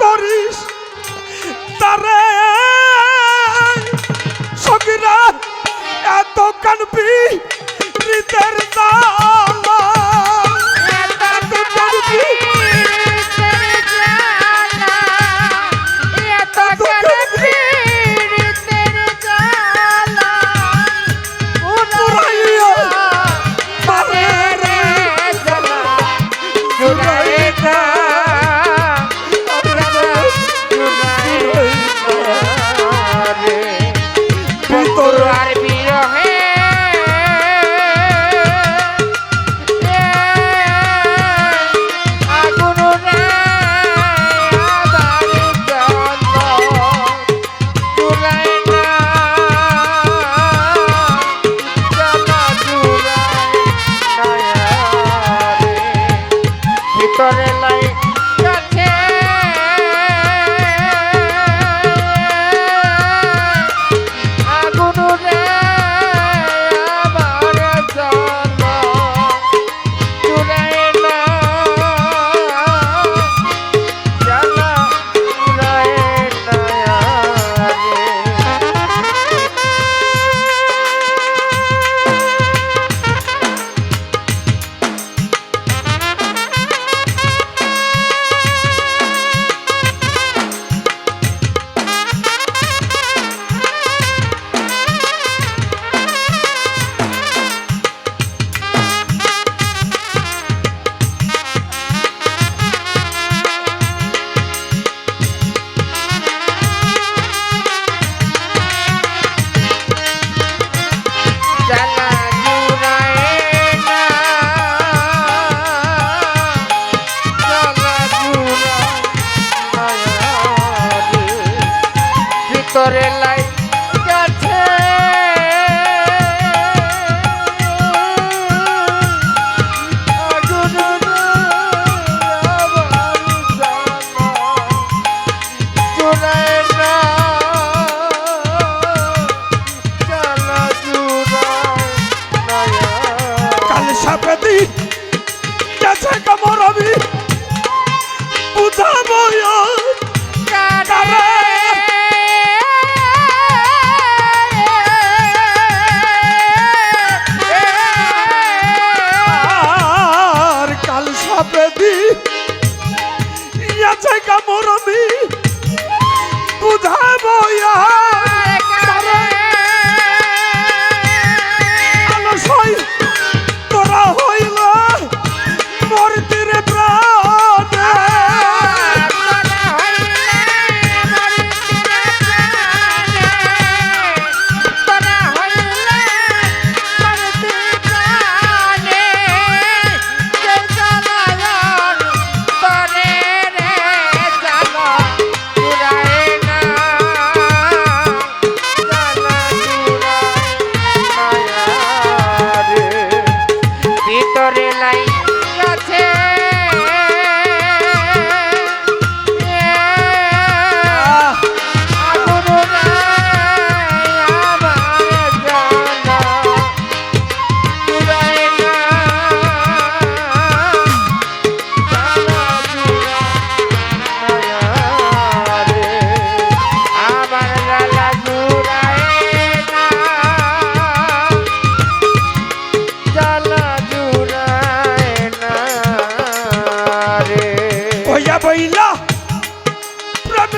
করিস তারে por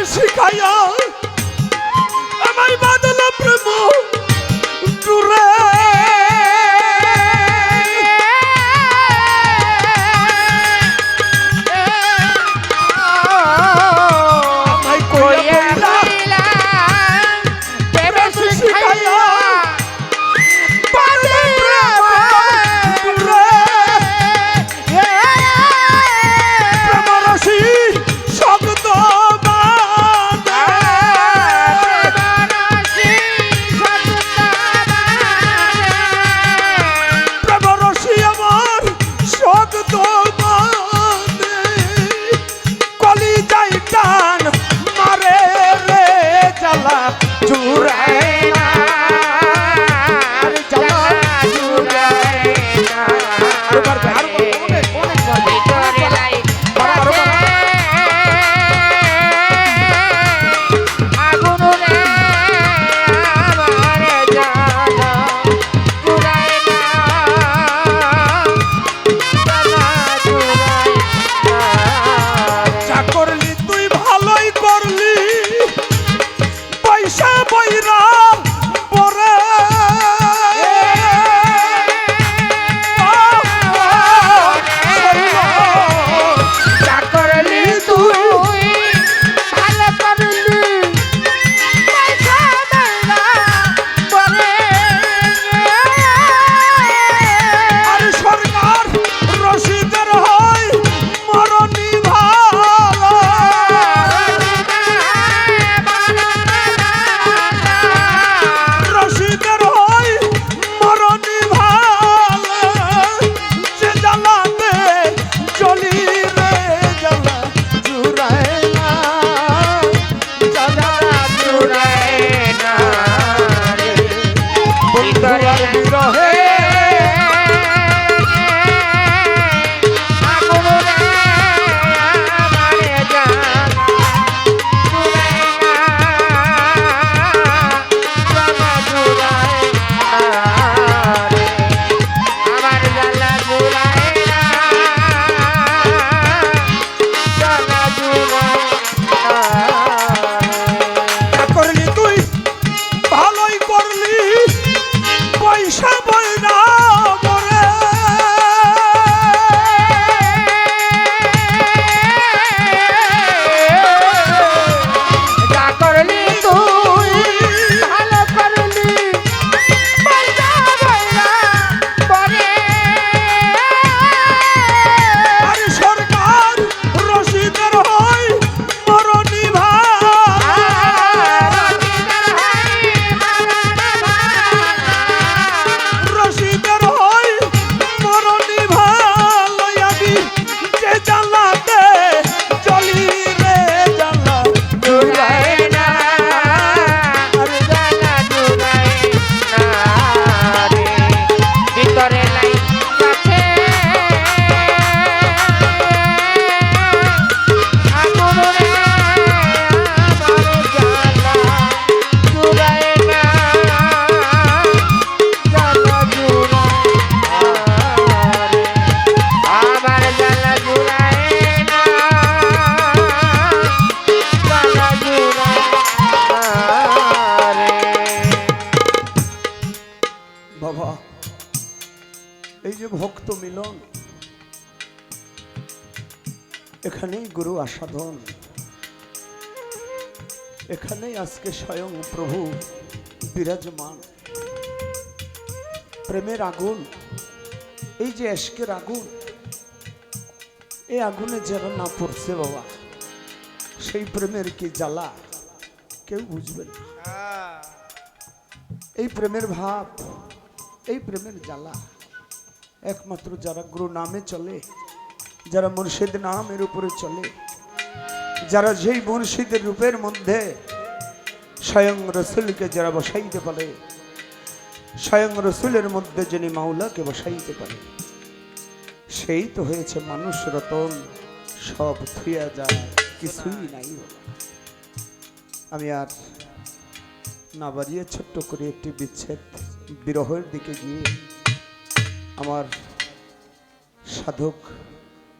শিখাইয়া পয়রা বাবা এই যে ভক্ত মিলন এখানেই গুরু আসাধন। এখানেই আজকে স্বয়ং প্রভু বিরাজমান। প্রেমের আগুন এই যে এসকের আগুন এই আগুনে যারা না পড়ছে বাবা সেই প্রেমের কি জ্বালা কেউ বুঝবে না। হ্যাঁ। এই প্রেমের ভাব এই প্রেমের জ্বালা একমাত্র যারা গুরু নামে চলে, যারা মুর্শিদ নামের উপরে চলে, যারা যেই মুর্শিদের রূপের মধ্যে স্বয়ং রসুলকে যারা বসাইতে পারে, স্বয়ং রসুলের মধ্যে যিনি মাওলাকে বসাইতে পারে, সেই তো হয়েছে মানুষ রতন, সব থুয়া যায়, কিছুই নাই আমি আর না বাড়িয়ে ছোট্ট করে একটি বিচ্ছেদ বিরহের দিকে গিয়ে আমার সাধক